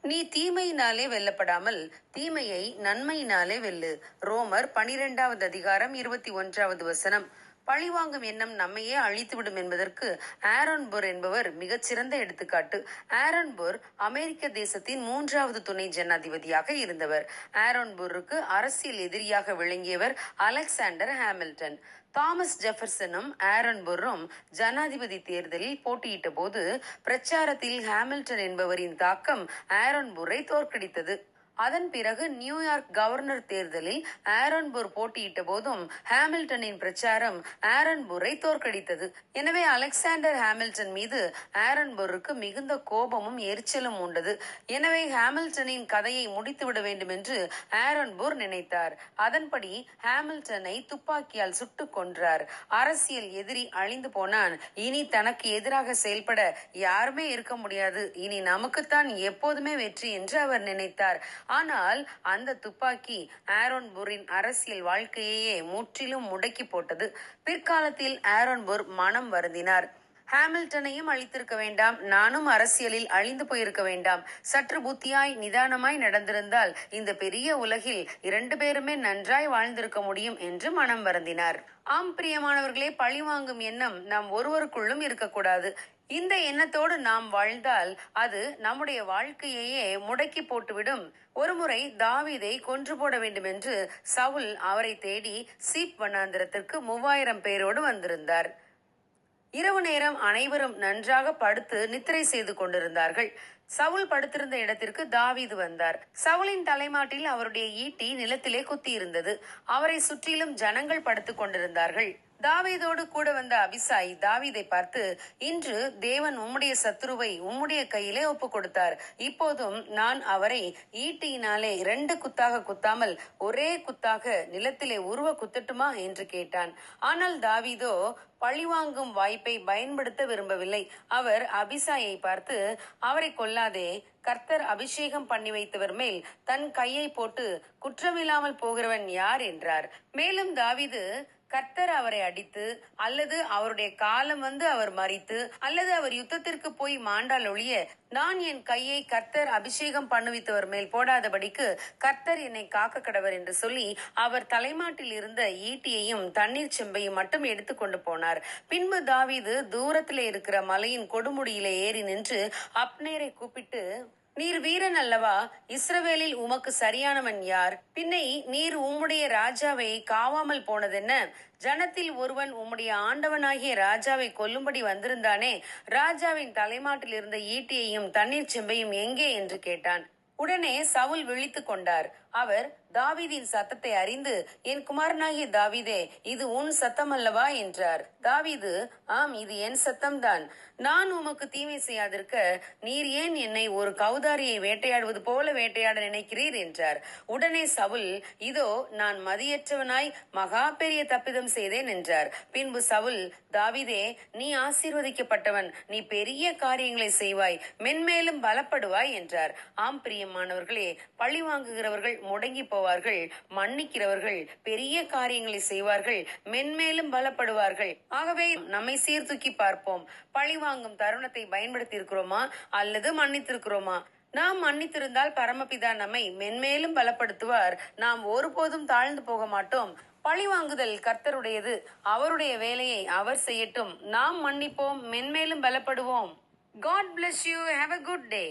நீ தீமையினாலே வெல்லப்படாமல் தீமையை நன்மையினாலே வெல்லு. ரோமர் பனிரெண்டாவது அதிகாரம் இருபத்தி ஒன்றாவது வசனம். பழிவாங்கும் எண்ணம் நம்மையே அழித்துவிடும் என்பதற்கு ஆரோன் என்பவர் மிகச்சிறந்த எடுத்துக்காட்டு. ஆரோன் அமெரிக்க தேசத்தின் மூன்றாவது துணை ஜனாதிபதியாக இருந்தவர். ஆரன்போருக்கு அரசியல் எதிரியாக விளங்கியவர் அலெக்சாண்டர் ஹாமில்டன். தாமஸ் ஜெஃபர்சனும் ஆரன் புர்ரும் ஜனாதிபதி தேர்தலில் போட்டியிட்ட போது பிரச்சாரத்தில் ஹாமில்டன் என்பவரின் தாக்கம் ஆரன் புர்ரை தோற்கடித்தது. அதன் பிறகு நியூயார்க் கவர்னர் தேர்தலில் ஆரன்பூர் போட்டியிட்ட போதும் ஹாமில்டனின் பிரச்சாரம் ஆரன்பூரை தோற்கடித்தது. எனவே அலெக்சாண்டர் ஹாமில்டன் மீது ஆரன்பூருக்கு மிகுந்த கோபமும் எரிச்சலும் உண்டது. எனவே ஹாமில்டனின் கதையை முடித்துவிட வேண்டும் என்று ஆரன்பூர் நினைத்தார். அதன்படி ஹாமில்டனை துப்பாக்கியால் சுட்டுக் கொன்றார். அரசியல் எதிரி அழிந்து போனான். இனி தனக்கு எதிராக செயல்பட யாருமே இருக்க முடியாது. இனி நமக்குத்தான் எப்போதுமே வெற்றி என்று அவர் நினைத்தார். ஆனால் அந்த துப்பாக்கி ஆரோன் புரின் அரசியல் வாழ்க்கையையே முற்றிலும் முடக்கி போட்டது. பிற்காலத்தில் ஆரோன் புர் மனம் வருந்தினார். ஹாமில்டனையும் அழித்திருக்க வேண்டாம். நானும் அரசியலில் அழிந்து போயிருக்க வேண்டாம். சற்று புத்தியாய் நிதானமாய் நடந்திருந்தால் இந்த பெரிய உலகில் இரண்டு பேருமே நன்றாய் வாழ்ந்திருக்க முடியும் என்று மனம் வருந்தினார். ஆம் பிரியமானவர்களே பழிவாங்கும் எண்ணம் நாம் ஒருவருக்குள்ளும் இருக்கக்கூடாது. இந்த எண்ணத்தோடு நாம் வாழ்ந்தால் அது நம்முடைய வாழ்க்கையையே முடக்கி போட்டுவிடும். ஒருமுறை தாவீதை கொன்று போட வேண்டும் என்று சவுல் அவரை தேடி சீப் வண்ணாந்திரத்திற்கு மூவாயிரம் பேரோடு வந்திருந்தார். இரவு நேரம் அனைவரும் நன்றாக படுத்து நித்திரை செய்து கொண்டிருந்தார்கள். சவுல் படுத்திருந்த இடத்திற்கு தாவீது வந்தார். சவுலின் தலைமாட்டில் அவருடைய ஈட்டி நிலத்திலே குத்தியிருந்தது. அவரை சுற்றிலும் ஜனங்கள் படுத்துக் கொண்டிருந்தார்கள். தாவீதோடு கூட வந்த அபிசாய் தாவீதை பார்த்து இன்று தேவன் உம்முடைய சத்துருவை உம்முடைய கையிலே ஒப்பு கொடுத்தார் இப்போதும் நான் அவரை ஈட்டியினாலே இரண்டு குத்தாக குத்தாமல் ஒரே குத்தாக நிலத்திலே உருவ குத்தட்டுமா? என்று கேட்டான். ஆனால் தாவீதோ பழிவாங்கும் வாய்ப்பை பயன்படுத்த விரும்பவில்லை. அவர் அபிசாயை பார்த்து அவரை கொல்லாதே கர்த்தர் அபிஷேகம் பண்ணி வைத்தவர் மேல் தன் கையை போட்டு குற்றமில்லாமல் போகிறவன் யார்? என்றார். மேலும் தாவிது கர்த்தர் அவரை அடித்து அல்லது அவருடைய காலம் வந்து அவர் மறித்து அல்லது அவர் யுத்தத்திற்கு போய் மாண்டால் ஒழிய நான் என் கையை கர்த்தர் அபிஷேகம் பண்ணுவித்தவர் மேல் போடாதபடிக்கு கர்த்தர் என்னை காக்க கடவர் என்று சொல்லி அவர் தலைமாட்டில் இருந்த ஈட்டியையும் தண்ணீர் செம்பையும் மட்டும் எடுத்துக்கொண்டு போனார். பின்பு தாவீது தூரத்திலே இருக்கிற மலையின் கொடுமுடியிலே ஏறி நின்று அப்னேரை கூப்பிட்டு நீர் வீரன் அல்லவா? இஸ்ரவேலில் உமக்கு சரியானவன் யார்? பின்னை நீர் உம்முடைய ராஜாவை காவாமல் போனதென்ன? ஜனத்தில் ஒருவன் உம்முடைய ஆண்டவனாகிய ராஜாவை கொல்லும்படி வந்திருந்தானே? ராஜாவின் தலைமாட்டில் இருந்த ஈட்டியையும் தண்ணீர் செம்பையும் எங்கே? என்று கேட்டான். உடனே சவுல் விழித்து கொண்டார். அவர் தாவீதின் சத்தத்தை அறிந்து என் குமாரனாகிய தாவீதே இது உன் சத்தம் அல்லவா என்றார். தாவீது ஆம் இது என் சத்தம்தான். நான் உமக்கு தீமை செய்யாதிருக்க நீர் ஏன் என்னை ஒரு கௌதாரியை வேட்டையாடுவது போல வேட்டையாட நினைக்கிறீர்? என்றார். உடனே சவுல் இதோ நான் மதியற்றவனாய் மகா பெரிய தப்பிதம் செய்தேன் என்றார். பின்பு சவுல் தாவிதே நீ ஆசீர்வதிக்கப்பட்டவன் நீ பெரிய காரியங்களை செய்வாய் மென்மேலும் பலப்படுவாய் என்றார். ஆம் பிரியமானவர்களே பழி வாங்குகிறவர்கள் முடங்கி போவார்கள் மன்னிக்கிறவர்கள் பெரிய காரியங்களை செய்வார்கள் மென்மேலும் பலப்படுவார்கள். ஆகவே நம்மை சீர்தூக்கி பார்ப்போம். பழி வாங்கும் தருணத்தை பயன்படுத்தி இருக்கிறோமா அல்லது மன்னித்திருக்கிறோமா? நாம் மன்னித்திருந்தால் பரமபிதா நம்மை மென்மேலும் பலப்படுத்துவார். நாம் ஒருபோதும் தாழ்ந்து போக மாட்டோம். பழிவாங்குதல் கர்த்தருடையது. அவருடைய வேலையை அவர் செய்யட்டும். நாம் மன்னிப்போம் மென்மேலும் பலப்படுவோம். God bless you have a good day